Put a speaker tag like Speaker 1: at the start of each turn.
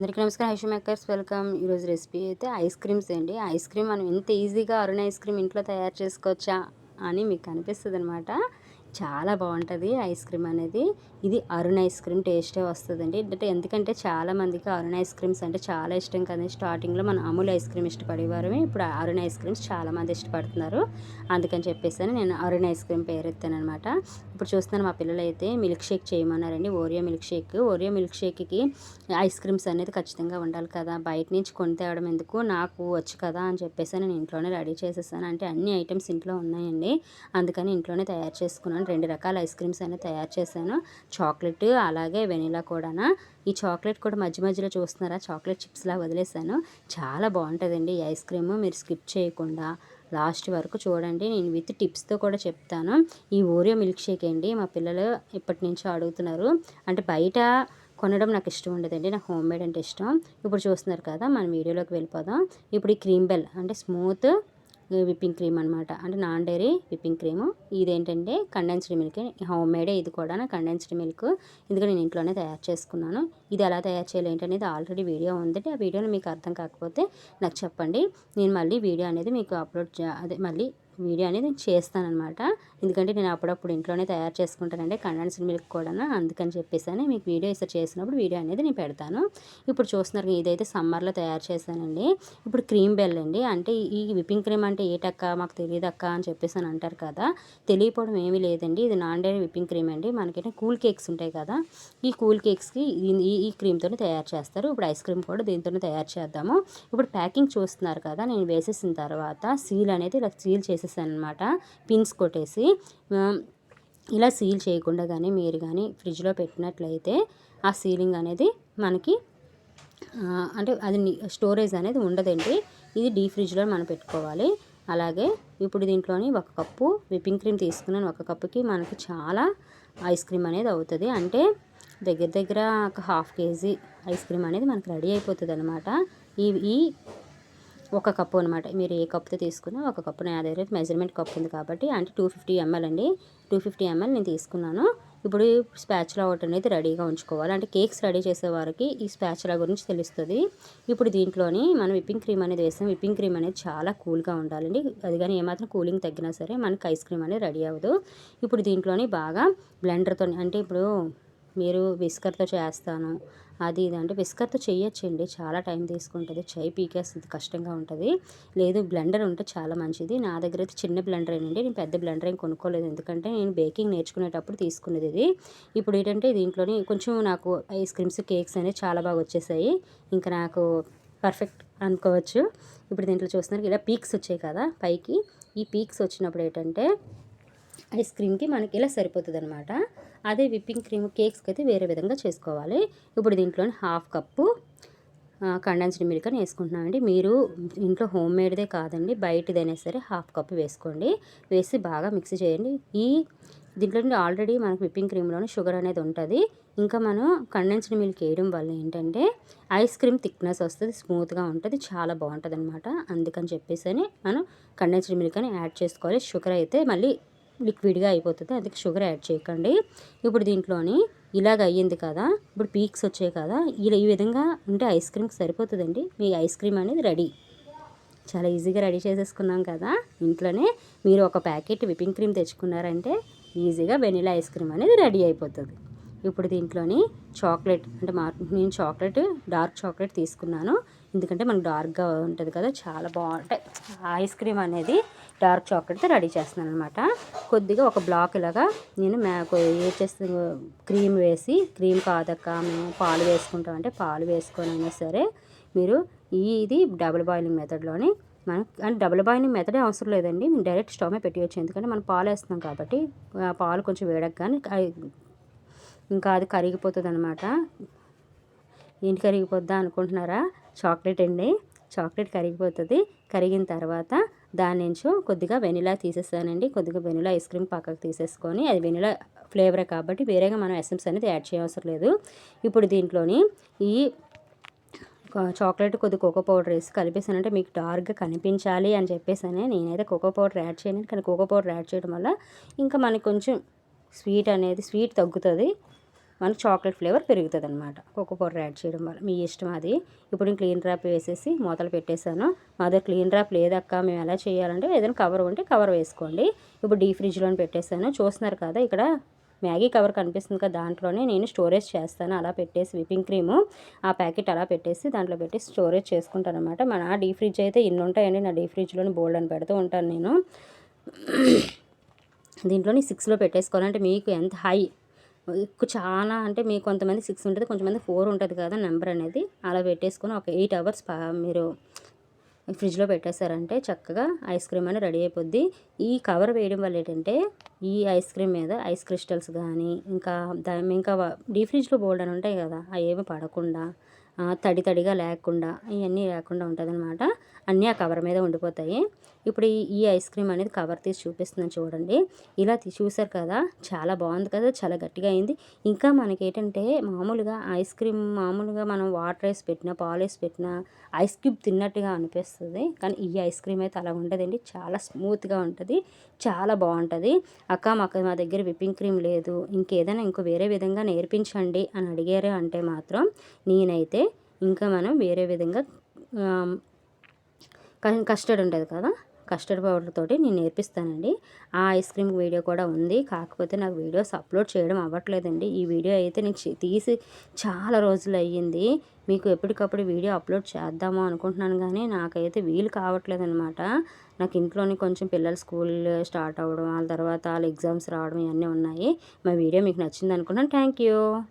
Speaker 1: అందరికీ నమస్కారం Haishu makers. Welcome. ఈరోజు రెసిపీ అయితే ఐస్ క్రీమ్స్ అండి. ఐస్ క్రీమ్ మనం ఎంత ఈజీగా అరుణ ఐస్ క్రీమ్ ఇంట్లో తయారు చేసుకోవచ్చా అని మీకు అనిపిస్తుంది అనమాట చాలా బాగుంటుంది ఐస్ క్రీమ్ అనేది. ఇది అరుణ్ ఐస్ క్రీమ్ టేస్టే వస్తుందండి. అంటే ఎందుకంటే చాలామందికి అరుణ్ ఐస్ క్రీమ్స్ అంటే చాలా ఇష్టం కదండి. స్టార్టింగ్లో మన అమూల్ ఐస్ క్రీమ్ ఇష్టపడేవారు ఇప్పుడు అరుణ్ ఐస్ క్రీమ్స్ చాలామంది ఇష్టపడుతున్నారు. అందుకని చెప్పేసి నేను అరుణ్ ఐస్ క్రీమ్ పేరు అనమాట ఇప్పుడు చూస్తున్నాను మా పిల్లలు అయితే milk shake చేయమన్నారండి. Oreo milk shake. Oreo milk షేక్కి ice creams అనేది ఖచ్చితంగా ఉండాలి కదా. బయట నుంచి కొని తేవడం ఎందుకు? నాకు వచ్చు కదా అని చెప్పేసి నేను ఇంట్లోనే రెడీ చేసేసాను. అంటే అన్ని ఐటమ్స్ ఇంట్లో ఉన్నాయండి. అందుకని ఇంట్లోనే తయారు చేసుకున్నాను. చేశాను. రెండు రకాల ఐస్ క్రీమ్స్ అయినా తయారు చేశాను. చాక్లెట్ అలాగే వెనీలా కూడా ఈ చాక్లెట్ కూడా మధ్య మధ్యలో చూస్తున్నారా? చాక్లెట్ చిప్స్లా వదిలేసాను చాలా బాగుంటుందండి ఈ ఐస్ క్రీమ్. మీరు స్కిప్ చేయకుండా లాస్ట్ వరకు చూడండి. నేను విత్ టిప్స్తో కూడా చెప్తాను. ఈ ఓరియో మిల్క్ షేక్ అండి. మా పిల్లలు ఇప్పటి నుంచో అడుగుతున్నారు. అంటే బయట కొనడం నాకు ఇష్టం ఉండదండి. నాకు హోమ్ మేడ్ అంటే ఇష్టం. ఇప్పుడు చూస్తున్నారు కదా మనం వీడియోలోకి వెళ్ళిపోదాం. ఇప్పుడు ఈ క్రీమ్ బెల్ అంటే స్మూత్ విప్పింగ్ క్రీమ్ అనమాట అంటే నాన్ డైరీ విప్పింగ్ క్రీము. ఇదేంటంటే కండెన్స్డ్ మిల్క్ హోమ్ మేడే ఇది కూడా కండెన్స్డ్ మిల్క్ ఎందుకంటే నేను ఇంట్లోనే తయారు చేసుకున్నాను. ఇది ఎలా తయారు చేయాలి ఏంటనేది ఆల్రెడీ వీడియో ఉందంటే ఆ వీడియోలో మీకు అర్థం కాకపోతే నాకు చెప్పండి. నేను మళ్ళీ వీడియో అనేది మీకు అప్లోడ్ అదే మళ్ళీ వీడియో అనేది నేను చేస్తానమాట ఎందుకంటే నేను అప్పుడప్పుడు ఇంట్లోనే తయారు చేసుకుంటానండి కండెన్స్డ్ మిల్క్ కూడా అందుకని చెప్పేసి మీకు వీడియో ఇస్తారు చేసినప్పుడు వీడియో అనేది నేను పెడతాను. ఇప్పుడు చూస్తున్నారు ఇదైతే సమ్మర్లో తయారు చేశానండి. ఇప్పుడు క్రీమ్ బెల్ అండి. అంటే ఈ విప్పింగ్ క్రీమ్ అంటే ఏటక్క మాకు తెలియదు అక్క అని చెప్పేసి అని అంటారు కదా తెలియపోవడం ఏమీ లేదండి. ఇది నాన్ డైరీ విప్పింగ్ క్రీమ్ అండి. మనకైతే కూల్ కేక్స్ ఉంటాయి కదా ఈ కూల్ కేక్స్కి ఈ ఈ క్రీమ్తోనే తయారు చేస్తారు. ఇప్పుడు ఐస్ క్రీమ్ కూడా దీంతోనే తయారు చేద్దాము. ఇప్పుడు ప్యాకింగ్ చూస్తున్నారు కదా నేను వేసేసిన తర్వాత సీల్ అనేది ఇలా సీల్ చేసేసాను అనమాట పిన్స్ కొట్టేసి ఇలా సీల్ చేయకుండా కానీ మీరు కానీ ఫ్రిడ్జ్లో పెట్టినట్లయితే ఆ సీలింగ్ అనేది మనకి అంటే అది స్టోరేజ్ అనేది ఉండదండి. ఇది డీ ఫ్రిడ్జ్లో మనం పెట్టుకోవాలి. అలాగే ఇప్పుడు దీంట్లోని ఒక కప్పు విప్పింగ్ క్రీమ్ తీసుకున్నాను. ఒక కప్పుకి మనకి చాలా ఐస్ క్రీమ్ అనేది అవుతుంది. అంటే దగ్గర దగ్గర ఒక హాఫ్ కేజీ ఐస్ క్రీమ్ అనేది మనకు రెడీ అయిపోతుంది అనమాట ఈ ఒక కప్పు అనమాట మీరు ఏ కప్పుతో తీసుకున్నా ఒక కప్పు. నా దగ్గర మెజర్మెంట్ కప్పు ఉంది కాబట్టి అంటే టూ ఫిఫ్టీ ఎంఎల్ అండి. టూ ఫిఫ్టీ ఎంఎల్ నేను తీసుకున్నాను. ఇప్పుడు స్పాచులా ఒకటి అనేది రెడీగా ఉంచుకోవాలి. అంటే కేక్స్ రెడీ చేసే వారికి ఈ స్పాచులా గురించి తెలుస్తుంది. ఇప్పుడు దీంట్లోని మనం విప్పింగ్ క్రీమ్ అనేది వేస్తాం. విప్పింగ్ క్రీమ్ అనేది చాలా కూల్గా ఉండాలండి. అది కానీ ఏమాత్రం కూలింగ్ తగ్గినా సరే మనకి ఐస్ క్రీమ్ అనేది రెడీ అవ్వదు. ఇప్పుడు దీంట్లోని బాగా బ్లెండర్తో అంటే ఇప్పుడు మీరు విస్కర్తో చేస్తాను. అది ఇది అంటే విస్కర్తో చేయొచ్చండి చాలా టైం తీసుకుంటుంది. చేయి పీకేస్తుంది. కష్టంగా ఉంటుంది. లేదు బ్లెండర్ ఉంటే చాలా మంచిది. నా దగ్గర అయితే చిన్న బ్లెండర్ అండి నేను పెద్ద బ్లెండర్ ఏం కొనుక్కోలేదు. ఎందుకంటే నేను బేకింగ్ నేర్చుకునేటప్పుడు తీసుకునేది ఇది. ఇప్పుడు ఏంటంటే దీంట్లోని కొంచెం నాకు ఐస్ క్రీమ్స్ కేక్స్ అనేవి చాలా బాగా వచ్చేసాయి. ఇంకా నాకు పర్ఫెక్ట్ అనుకోవచ్చు. ఇప్పుడు దీంట్లో చూస్తున్నారు ఇలా పీక్స్ వచ్చాయి కదా పైకి. ఈ పీక్స్ వచ్చినప్పుడు ఏంటంటే ఐస్ క్రీమ్కి మనకి ఇలా సరిపోతుంది అనమాట అదే విప్పింగ్ క్రీమ్ కేక్స్కి అయితే వేరే విధంగా చేసుకోవాలి. ఇప్పుడు దీంట్లోని హాఫ్ కప్పు కండెన్స్డ్ మిల్క్ అని వేసుకుంటున్నామండి మీరు ఇంట్లో హోమ్ మేడ్దే కాదండి బయటదైనా సరే హాఫ్ కప్ వేసుకోండి. వేసి బాగా మిక్స్ చేయండి. ఈ దీంట్లో ఆల్రెడీ మనకు విప్పింగ్ క్రీమ్లోనే షుగర్ అనేది ఉంటుంది. ఇంకా మనం కండెన్స్డ్ మిల్క్ వేయడం వల్ల ఏంటంటే ఐస్ క్రీమ్ థిక్నెస్ వస్తుంది స్మూత్గా ఉంటుంది చాలా బాగుంటుంది అనమాట అందుకని చెప్పేసి మనం కండెన్స్డ్ మిల్క్ అని యాడ్ చేసుకోవాలి. షుగర్ అయితే మళ్ళీ లిక్విడ్గా అయిపోతుంది. అందుకే షుగర్ యాడ్ చేయకండి. ఇప్పుడు దీంట్లోని ఇలాగ అయ్యింది కదా ఇప్పుడు పీక్స్ వచ్చాయి కదా ఇలా ఈ విధంగా ఉంటే ఐస్ క్రీమ్కి సరిపోతుందండి. మీ ఐస్ క్రీమ్ అనేది రెడీ. చాలా ఈజీగా రెడీ చేసేసుకున్నాం కదా ఇంట్లోనే మీరు ఒక ప్యాకెట్ విపింగ్ క్రీమ్ తెచ్చుకున్నారంటే ఈజీగా వెనీలా ఐస్ క్రీమ్ అనేది రెడీ అయిపోతుంది. ఇప్పుడు దీంట్లోని చాక్లెట్ అంటే మా నేను చాక్లెట్ డార్క్ చాక్లెట్ తీసుకున్నాను. ఎందుకంటే మనకు డార్క్గా ఉంటుంది కదా చాలా బాగుంటాయి ఐస్ క్రీమ్ అనేది డార్క్ చాక్లెట్తో రెడీ చేస్తున్నాను అనమాట కొద్దిగా ఒక బ్లాక్ ఇలాగా నేను ఏ చేస్తే క్రీమ్ వేసి క్రీమ్ కాదక్క మేము పాలు వేసుకుంటాం అంటే పాలు వేసుకొని అయినా సరే మీరు ఇది డబుల్ బాయిలింగ్ మెథడ్లోని మనం అంటే డబుల్ బాయిలింగ్ మెథడే అవసరం లేదండి. మేము డైరెక్ట్ స్టవ్ మీద పెట్టవచ్చు ఎందుకంటే మనం పాలు వేస్తున్నాం కాబట్టి పాలు కొంచెం వేడకగానే ఇంకా అది కరిగిపోతుంది అనమాట ఏంటి కరిగిపోద్దా అనుకుంటున్నారా? చాక్లెట్ అండి. చాక్లెట్ కరిగిపోతుంది. కరిగిన తర్వాత దాని నుంచి కొద్దిగా వెనిలా తీసేస్తానండి. కొద్దిగా వెనిలా ఐస్ క్రీమ్ పక్కకు తీసేసుకొని అది వెనిలా ఫ్లేవరే కాబట్టి వేరేగా మనం ఎసెన్స్ అనేది యాడ్ చేయవసరం లేదు. ఇప్పుడు దీంట్లోని ఈ చాక్లెట్ కొద్ది కోకో పౌడర్ వేసి కలిపేసానంటే మీకు డార్క్గా కనిపించాలి అని చెప్పేసానే నేనైతే కోకో పౌడర్ యాడ్ చేయను. కానీ కోకో పౌడర్ యాడ్ చేయడం వల్ల ఇంకా మనకి కొంచెం స్వీట్ అనేది స్వీట్ తగ్గుతుంది. మనకు చాక్లెట్ ఫ్లేవర్ పెరుగుతుంది అనమాట కోకో పౌడర్ యాడ్ చేయడం వల్ల మీ ఇష్టం అది. ఇప్పుడు నేను క్లీన్ ర్యాప్ వేసేసి మూతలు పెట్టేశాను. మా దగ్గర క్లీన్ ర్యాప్ లేదక్క మేము ఎలా చేయాలంటే ఏదైనా కవర్ ఉంటే కవర్ వేసుకోండి. ఇప్పుడు డీ ఫ్రిడ్జ్లో పెట్టేశాను. చూస్తున్నారు కదా ఇక్కడ మ్యాగీ కవర్ కనిపిస్తుంది కదా దాంట్లోనే నేను స్టోరేజ్ చేస్తాను. అలా పెట్టేసి విపింగ్ క్రీము ఆ ప్యాకెట్ అలా పెట్టేసి దాంట్లో పెట్టి స్టోరేజ్ చేసుకుంటాను అనమాట మన డీ ఫ్రిడ్జ్ అయితే ఇన్ని ఉంటాయండి. నా డీ ఫ్రిడ్జ్లోని బోల్డ్ అని పెడుతూ ఉంటాను నేను. దీంట్లోని సిక్స్లో పెట్టేసుకోవాలంటే మీకు ఎంత హై చాలా అంటే మీకు కొంతమంది సిక్స్ ఉంటుంది కొంతమంది ఫోర్ ఉంటుంది కదా నెంబర్ అనేది. అలా పెట్టేసుకొని ఒక ఎయిట్ అవర్స్ మీరు ఫ్రిడ్జ్లో పెట్టేశారంటే చక్కగా ఐస్ క్రీమ్ అనేది రెడీ అయిపోద్ది. ఈ కవర్ వేయడం వల్ల ఏంటంటే ఈ ఐస్ క్రీమ్ మీద ఐస్ క్రిస్టల్స్ కానీ ఇంకా దాని ఇంకా డీ ఫ్రిడ్జ్లో బోల్డ్ అని ఉంటాయి కదా అవి ఏమి పడకుండా తడి తడిగా లేకుండా ఇవన్నీ లేకుండా ఉంటుంది అనమాట అన్నీ ఆ కవర్ మీద ఉండిపోతాయి. ఇప్పుడు ఈ ఐస్ క్రీమ్ అనేది కవర్ తీసి చూపిస్తున్నాను చూడండి. ఇలా చూసారు కదా? చాలా బాగుంది కదా? చాలా గట్టిగా అయింది. ఇంకా మనకి ఏంటంటే మామూలుగా ఐస్ క్రీమ్ మామూలుగా మనం వాటర్ వేసి పెట్టినా పాలు వేసి పెట్టినా ఐస్ క్యూబ్ తిన్నట్టుగా అనిపిస్తుంది. కానీ ఈ ఐస్ క్రీమ్ అయితే అలా ఉండదండి. చాలా స్మూత్గా ఉంటుంది. చాలా బాగుంటుంది. అక్క మాకు మా దగ్గర విప్పింగ్ క్రీమ్ లేదు. ఇంకేదైనా ఇంకో వేరే విధంగా నేర్పించండి అని అడిగారు అంటే మాత్రం నేనైతే ఇంకా మనం వేరే విధంగా కస్టర్డ్ ఉంటుంది కదా? కస్టర్డ్ పౌడర్ తోటి నేను నేర్పిస్తానండి. ఆ ఐస్ క్రీమ్ వీడియో కూడా ఉంది. కాకపోతే నాకు వీడియోస్ అప్లోడ్ చేయడం అవ్వట్లేదండి. ఈ వీడియో అయితే నేను తీసి చాలా రోజులు అయ్యింది. మీకు ఎప్పటికప్పుడు వీడియో అప్లోడ్ చేద్దాము అనుకుంటున్నాను కానీ నాకైతే వీలు కావట్లేదు అనమాట నాకు ఇంట్లోని కొంచెం పిల్లలు స్కూల్ స్టార్ట్ అవ్వడం వాళ్ళ తర్వాత వాళ్ళ ఎగ్జామ్స్ రావడం ఇవన్నీ ఉన్నాయి. మా వీడియో మీకు నచ్చింది అనుకున్నాను థ్యాంక్ యూ.